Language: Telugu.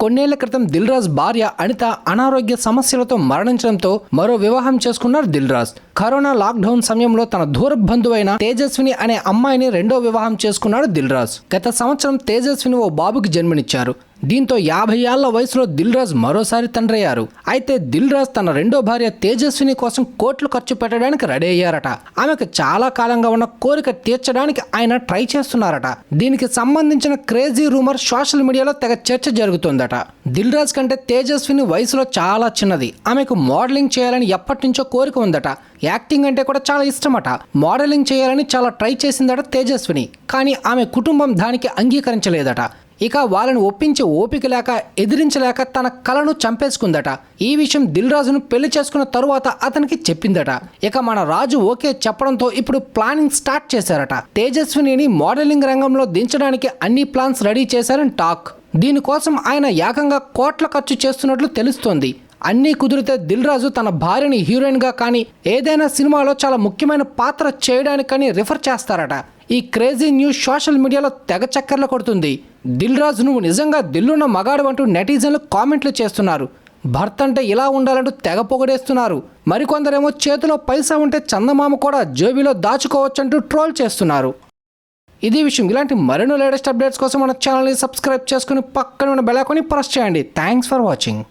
కొన్నేళ్ళ క్రితం దిల్ రాజ్ భార్య అనిత అనారోగ్య సమస్యలతో మరణించడంతో మరో వివాహం చేసుకున్నారు దిల్ రాజ్ కరోనా లాక్డౌన్ సమయంలో తన దూర బంధువైన తేజస్విని అనే అమ్మాయిని రెండో వివాహం చేసుకున్నాడు దిల్ రాజ్ గత సంవత్సరం తేజస్విని ఓ బాబుకి జన్మనిచ్చారు. దీంతో యాభై ఏళ్ళ వయసులో దిల్ రాజ్ మరోసారి తండ్రయ్యారు. అయితే దిల్ రాజ్ తన రెండో భార్య తేజస్విని కోసం కోట్లు ఖర్చు పెట్టడానికి రెడీ అయ్యారట. ఆమెకు చాలా కాలంగా ఉన్న కోరిక తీర్చడానికి ఆయన ట్రై చేస్తున్నారట. దీనికి సంబంధించిన క్రేజీ రూమర్ సోషల్ మీడియాలో తెగ చర్చ జరుగుతుందట. దిల్ రాజ్ కంటే తేజస్విని వయసులో చాలా చిన్నది. ఆమెకు మోడలింగ్ చేయాలని ఎప్పటి నుంచో కోరిక ఉందట. యాక్టింగ్ అంటే కూడా చాలా ఇష్టమట. మోడలింగ్ చేయాలని చాలా ట్రై చేసిందట తేజస్విని. కానీ ఆమె కుటుంబం దానికి అంగీకరించలేదట. ఇక వాళ్ళని ఒప్పించి ఓపిక లేక ఎదిరించలేక తన కలను చంపేసుకుందట. ఈ విషయం దిల్ రాజును పెళ్ళి చేసుకున్న తరువాత అతనికి చెప్పిందట. ఇక మన రాజు ఓకే చెప్పడంతో ఇప్పుడు ప్లానింగ్ స్టార్ట్ చేశారట. తేజస్వినిని మోడలింగ్ రంగంలో దించడానికి అన్ని ప్లాన్స్ రెడీ చేశారని టాక్. దీనికోసం ఆయన ఏకంగా కోట్ల ఖర్చు చేస్తున్నట్లు తెలుస్తోంది. అన్నీ కుదిరితే దిల్ రాజు తన భార్యని హీరోయిన్గా కానీ ఏదైనా సినిమాలో చాలా ముఖ్యమైన పాత్ర చేయడానికని రిఫర్ చేస్తారట. ఈ క్రేజీ న్యూస్ సోషల్ మీడియాలో తెగ చక్కర్లు కొడుతుంది. దిల్ రాజు నువ్వు నిజంగా దిల్లున్న మగాడు అంటూ నెటిజన్లు కామెంట్లు చేస్తున్నారు. భర్త అంటే ఇలా ఉండాలంటూ తెగ పొగడేస్తున్నారు. మరికొందరేమో చేతిలో పైసా ఉంటే చందమామ కూడా జేబీలో దాచుకోవచ్చంటూ ట్రోల్ చేస్తున్నారు. ఇది విషయం. ఇలాంటి మరెన్నో లేటెస్ట్ అప్డేట్స్ కోసం మన ఛానల్ని సబ్స్క్రైబ్ చేసుకుని పక్కన ఉన్న బెలాకొని ప్రెస్ చేయండి. Thanks for watching.